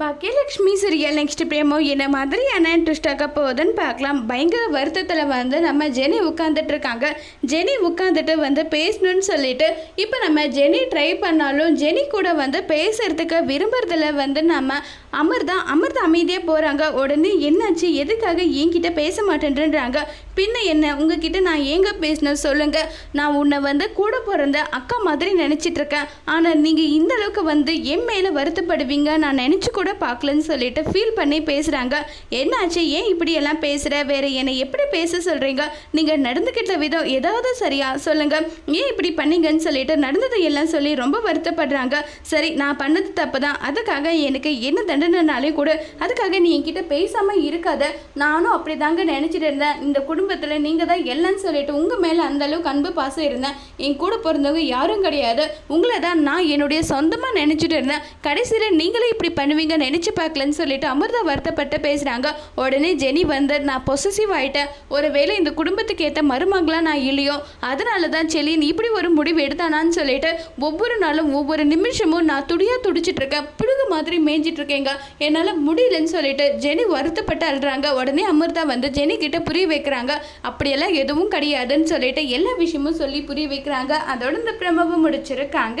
Bhagyalakshmi serial next பிரேமோ என்ன மாதிரியான twist ஆக போகுதுன்னு பார்க்கலாம். பயங்கர வருத்தத்தில் வந்து நம்ம ஜெனி உட்காந்துட்டு இருக்காங்க. ஜெனி உட்காந்துட்டு வந்து பேசணும்னு சொல்லிட்டு இப்போ நம்ம ஜெனி ட்ரை பண்ணாலும் ஜெனி கூட வந்து பேசுறதுக்கு விரும்புறதுல வந்து நம்ம அமிர்தா அமிர்தா அமைதியாக போகிறாங்க உடனே என்னாச்சு? எதுக்காக என்கிட்ட பேச மாட்டேன்றாங்க பின்ன என்ன? உங்ககிட்ட நான் ஏங்க பேசினேன் சொல்லுங்க. நான் உன்னை வந்து கூட பிறந்த அக்கா மாதிரி நினச்சிட்டு இருக்கேன். ஆனால் நீங்கள் இந்த அளவுக்கு வந்து என் மேலே வருத்தப்படுவீங்க நான் நினச்சி கூட பார்க்கலன்னு சொல்லிட்டு ஃபீல் பண்ணி பேசுகிறாங்க என்னாச்சு? ஏன் இப்படி எல்லாம் பேசுகிற வேற என்னை எப்படி பேச சொல்கிறீங்க நீங்கள் நடந்துக்கிட்ட விதம் ஏதாவது சரியா? சொல்லுங்க. ஏன் இப்படி பண்ணீங்கன்னு சொல்லிட்டு நடந்ததை எல்லாம் சொல்லி ரொம்ப வருத்தப்படுறாங்க. சரி நான் பண்ணது தப்பு தான் அதுக்காக எனக்கு என்ன தண்டனைனாலே கூட அதுக்காக நீ என்கிட்ட பேசாமல் இருக்காத. நானும் அப்படி தாங்க நினச்சிட்டு இருந்தேன். இந்த குடும்பத்தில் நீங்கள் தான் எல்லாம்னு சொல்லிட்டு உங்கள் மேலே அந்த அளவுக்கு அன்பு பாசம் இருந்தேன். என் கூட பிறந்தவங்க யாரும் கிடையாது. உங்களை தான் நான் என்னுடைய சொந்தமாக நினச்சிட்டு இருந்தேன். கடைசியில் நீங்களே இப்படி பண்ணுவீங்க நினச்சி பார்க்கலன்னு சொல்லிட்டு அமிர்தா வருத்தப்பட்டு பேசுகிறாங்க உடனே ஜெனி வந்து நான் பொசசிவ் ஆகிட்டேன் ஒருவேளை இந்த குடும்பத்துக்கு ஏற்ற மருமகளாக நான் இல்லையோ? அதனால தான் செலின் இப்படி ஒரு முடிவு எடுத்தானான்னு சொல்லிட்டு ஒவ்வொரு நாளும் ஒவ்வொரு நிமிஷமும் நான் துடியாக துடிச்சிட்டு இருக்கேன் புழுகு மாதிரி மேய்ஞ்சிட்டு இருக்கேங்க என்னால் முடியலன்னு சொல்லிட்டு ஜெனி வருத்தப்பட்டு அழுறாங்க. உடனே அமிர்தா வந்து ஜெனி கிட்ட புரிய வைக்கிறாங்க. அப்படியெல்லாம் எதுவும் கிடையாதுன்னு சொல்லிட்டு எல்லா விஷயமும் சொல்லி புரிய வைக்கிறாங்க. அதோட இந்த பிரமவம் முடிச்சிருக்காங்க.